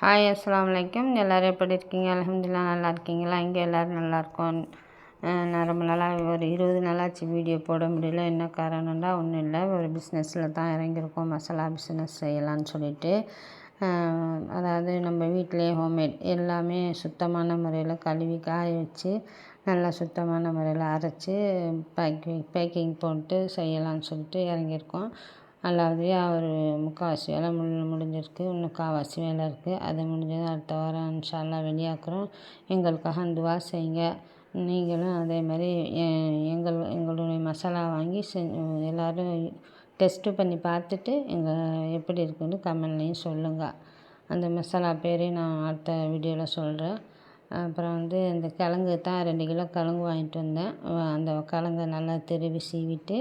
Hi அஸ்லாம் வலைக்கம் எல்லோரும் எப்படி இருக்கீங்க? அலமதுல்லா நல்லா இருக்கீங்களா? இங்கே எல்லோரும் நல்லாயிருக்கோம் நான் ரொம்ப நாளாக ஒரு இருபது நாளாச்சு வீடியோ போட முடியல. என்ன காரணம்னா ஒன்றும் இல்லை. ஒரு பிஸ்னஸில் தான் இறங்கியிருக்கோம். மசாலா பிஸ்னஸ் செய்யலான்னு சொல்லிட்டு. அதாவது நம்ம வீட்டிலே ஹோம்மேட் எல்லாமே சுத்தமான முறையில் கழுவி காய வச்சு நல்லா சுத்தமான முறையில் அரைச்சி பேக்கிங் பேக்கிங் போட்டு செய்யலான்னு சொல்லிட்டு இறங்கியிருக்கோம். அல்லாது ஒரு முக்கால்வாசி வேலை முடி முடிஞ்சிருக்கு. இன்னும் கால்வாசி வேலை இருக்குது அது முடிஞ்சதும் அடுத்த வாரம் இன்ஷா வெளியாக்குறோம். எங்களுக்காக துவா செய்யுங்க. நீங்களும் அதே மாதிரி எங்கள் எங்களுடைய மசாலா வாங்கி செ எல்லோரும் டெஸ்ட்டு பண்ணி பார்த்துட்டு எங்கள் எப்படி இருக்குதுன்னு கமெண்ட்லேயும் சொல்லுங்கள் அந்த மசாலா பேரையும் நான் அடுத்த வீடியோவில் சொல்கிறேன் அப்புறம் வந்து இந்த கிழங்கு தான் ரெண்டு கிலோ கிழங்கு வாங்கிட்டு வந்தேன். அந்த கிழங்க நல்லா திருவி சீவிட்டு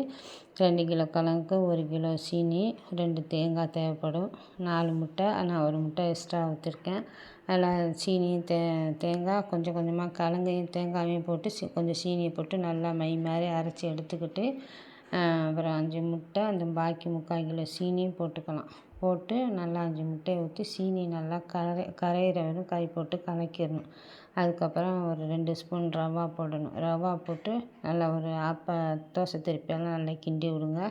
ரெண்டு கிலோ கிழங்குக்கு ஒரு கிலோ சீனி ரெண்டு தேங்காய் தேவைப்படும் நாலு முட்டை நான் ஒரு முட்டை எக்ஸ்ட்ரா ஊற்றிருக்கேன் அதில் சீனியும் தே தேங்காய் கொஞ்சம் கொஞ்சமாக கிழங்கையும் தேங்காயும் போட்டு சி கொஞ்சம் சீனியை போட்டு நல்லா மை மாதிரி அரைச்சி எடுத்துக்கிட்டு அப்புறம் அஞ்சு முட்டை அந்த பாக்கி முக்கால் கிலோ சீனியும் போட்டுக்கலாம். போட்டு நல்லா அஞ்சு முட்டையை ஊற்றி சீனி நல்லா கரை கரையிற வரையும் கை போட்டு கலக்கிடணும். அதுக்கப்புறம் ஒரு ரெண்டு ஸ்பூன் ரவா போடணும். ரவா போட்டு நல்லா ஒரு ஆப்ப தோசை திருப்பியெல்லாம் நல்லா கிண்டி விடுங்க.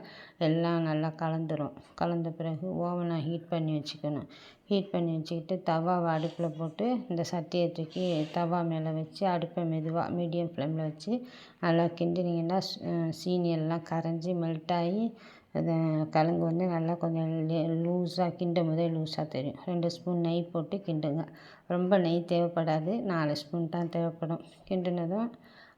எல்லாம் நல்லா கலந்துரும். கலந்த பிறகு ஓவனை ஹீட் பண்ணி வச்சுக்கணும். ஹீட் பண்ணி வச்சுக்கிட்டு தவாவை அடுப்பில் போட்டு இந்த சட்டியை தூக்கி தவா மேலே வச்சு அடுப்பை மெதுவாக மீடியம் ஃப்ளேமில் வச்சு நல்லா கிண்டினீங்கன்னா சீனி எல்லாம் கரைஞ்சி மெல்ட் ஆகி அது கிழங்கு வந்து நல்லா கொஞ்சம் லூஸாக கிண்டும் போதே லூஸாக தெரியும். ரெண்டு ஸ்பூன் நெய் போட்டு கிண்டுங்க. ரொம்ப நெய் தேவைப்படாது. நாலு ஸ்பூன் தான் தேவைப்படும். கிண்டினதும்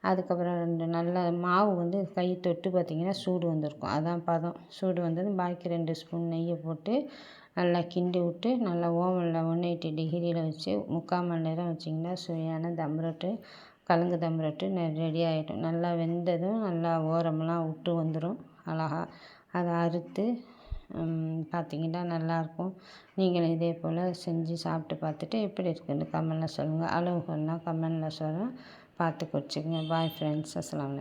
அதுக்கப்புறம் ரெண்டு நல்ல மாவு வந்து கை தொட்டு பார்த்திங்கன்னா சூடு வந்திருக்கும். அதான் பதம். சூடு வந்ததும் பாக்கி ரெண்டு ஸ்பூன் நெய்யை போட்டு நல்லா கிண்டி விட்டு நல்லா ஓவனில் ஒன் எயிட்டி டிகிரியில் வச்சு முக்கால் மணி நேரம் வச்சிங்கன்னா சுவையான தம் ரொட்டி கலங்கு தம் ரொட்டி ரெடி ஆகிடும் நல்லா வெந்ததும் நல்லா ஓரமெல்லாம் விட்டு வந்துடும் அழகா. அதை அறுத்து பார்த்தீங்கன்னா நல்லாயிருக்கும். நீங்களும் இதே போல் செஞ்சு சாப்பிட்டு பார்த்துட்டு எப்படி இருக்குதுன்னு கமெண்ட்டில் சொல்லுங்கள் அளவுகள்லாம் கமெண்ட்டில் சொல்கிறேன் பார்த்து குறிச்சிக்கங்க பாய் ஃப்ரெண்ட்ஸ் அஸ்லாம்